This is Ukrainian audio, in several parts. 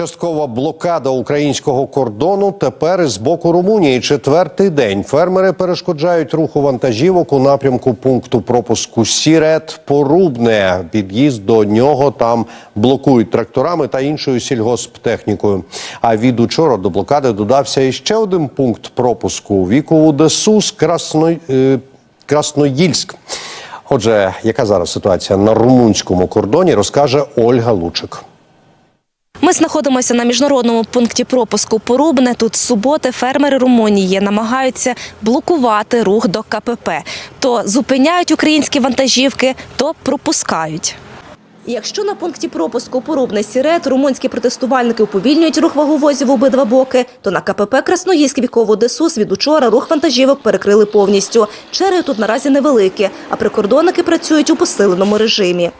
Часткова блокада українського кордону тепер із боку Румунії. Четвертий день фермери перешкоджають руху вантажівок у напрямку пункту пропуску Сірет Порубне. Під'їзд до нього там блокують тракторами та іншою сільгосптехнікою. А від учора до блокади додався іще один пункт пропуску вікову Десус Красно... е, Красноїльськ. Отже, яка зараз ситуація на румунському кордоні, розкаже Ольга Лучик. Ми знаходимося на міжнародному пункті пропуску Порубне. Тут суботи фермери Румунії намагаються блокувати рух до КПП. То зупиняють українські вантажівки, то пропускають. Якщо на пункті пропуску Порубне Сірет румунські протестувальники уповільнюють рух ваговозів обидва боки, то на КПП Красноїльськ вікову Десус від учора рух вантажівок перекрили повністю. Черги тут наразі невеликі, а прикордонники працюють у посиленому режимі.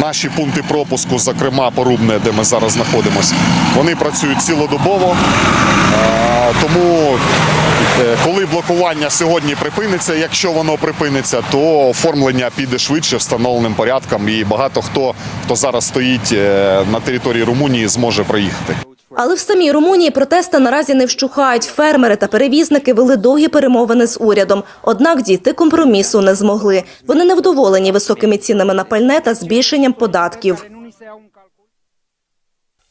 Наші пункти пропуску, зокрема Порубне, де ми зараз знаходимося, вони працюють цілодобово. Е, Тому, е, коли блокування сьогодні припиниться, якщо воно припиниться, то оформлення піде швидше встановленим порядком, і багато хто, хто зараз стоїть е, на території Румунії, зможе проїхати. Але в самій Румунії протести наразі не вщухають. Фермери та перевізники вели довгі перемовини з урядом. Однак дійти компромісу не змогли. Вони невдоволені високими цінами на пальне та збільшенням податків.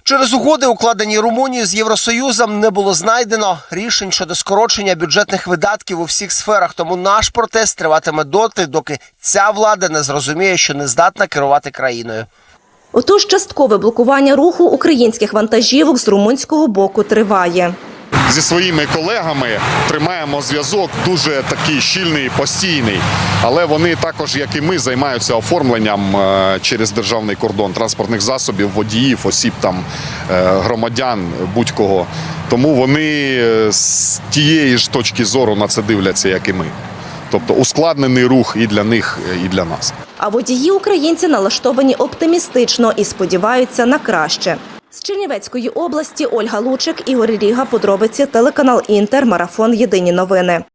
Через угоди, укладені Румунією з Євросоюзом, не було знайдено рішень щодо скорочення бюджетних видатків у всіх сферах. Тому наш протест триватиме доти, доки ця влада не зрозуміє, що не здатна керувати країною. Отож, часткове блокування руху українських вантажівок з румунського боку триває. Зі своїми колегами тримаємо зв'язок дуже такий щільний, постійний. Але вони також, як і ми, займаються оформленням е, через державний кордон транспортних засобів, водіїв, осіб там е, громадян, будь-кого. Тому вони е, з тієї ж точки зору на це дивляться, як і ми. Тобто ускладнений рух і для них, і для нас. А водії українці налаштовані оптимістично і сподіваються на краще. З Чернівецької області Ольга Лучик, Ігор Ріга, подробиці, телеканал Інтер, марафон Єдині новини.